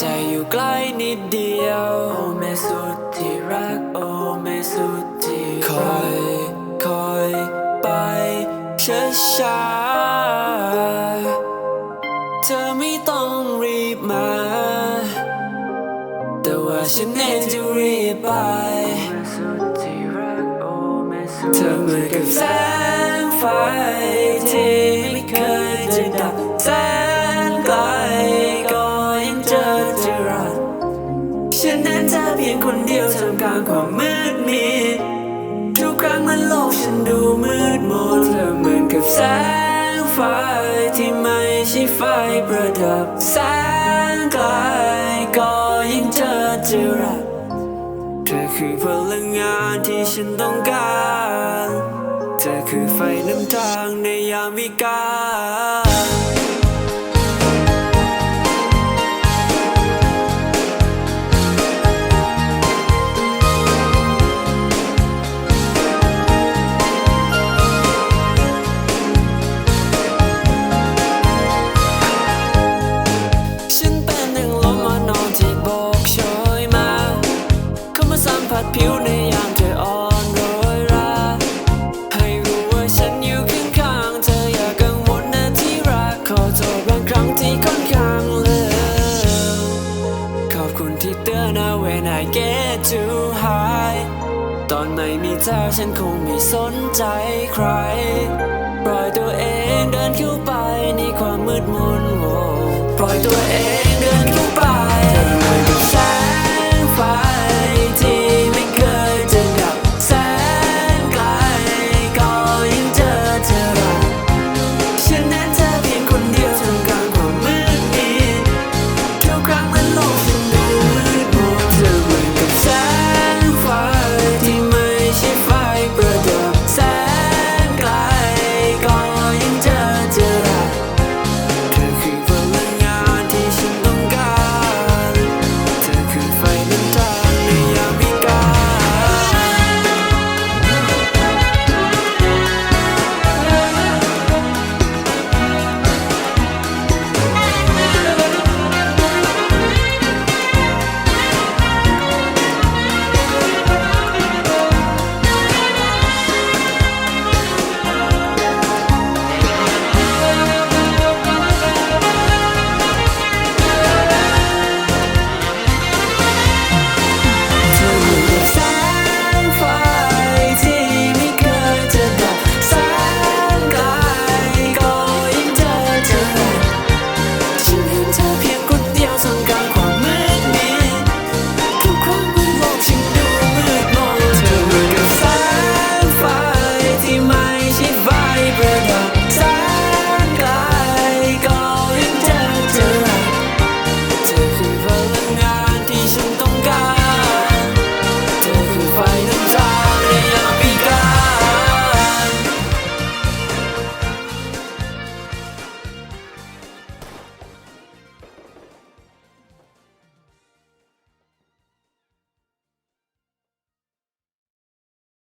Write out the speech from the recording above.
ใจอยู่ใกล้นิดเดียว โอ้แม่สุดที่รัก โอ้แม่สุดที่คอยคอยไปช้าช้าๆเธอไม่ต้องรีบมา แต่ว่าฉันเองจะรีบไป เธอเหมือนกับแสงไฟที่ ดียวท่ามกลางความมืดมิดทุกครั้งเมื่อโลกฉันดูมืดมนเธอเหมือนกับแสงไฟที่ไม่ใช่ไฟประดับแสงไกลก็ยังเจอจะรักเธอคือพลังงานที่ฉันต้องการ เธอคือไฟนำทางในยามวิกาล มาสัมผัสผิวในยามเธออ่อนโรยราให้รู้ว่าฉันอยู่ข้างๆเธออย่ากังวลนะที่รักขอโทษบางครั้งที่ค่อนข้างเลวขอบคุณที่เตือนนะ when I get too high ตอนไม่มีเธอฉันคงไม่สนใจใคร ปล่อยตัวเองเดินเข้าไปในความมืดมนโวปล่อยตัวเอง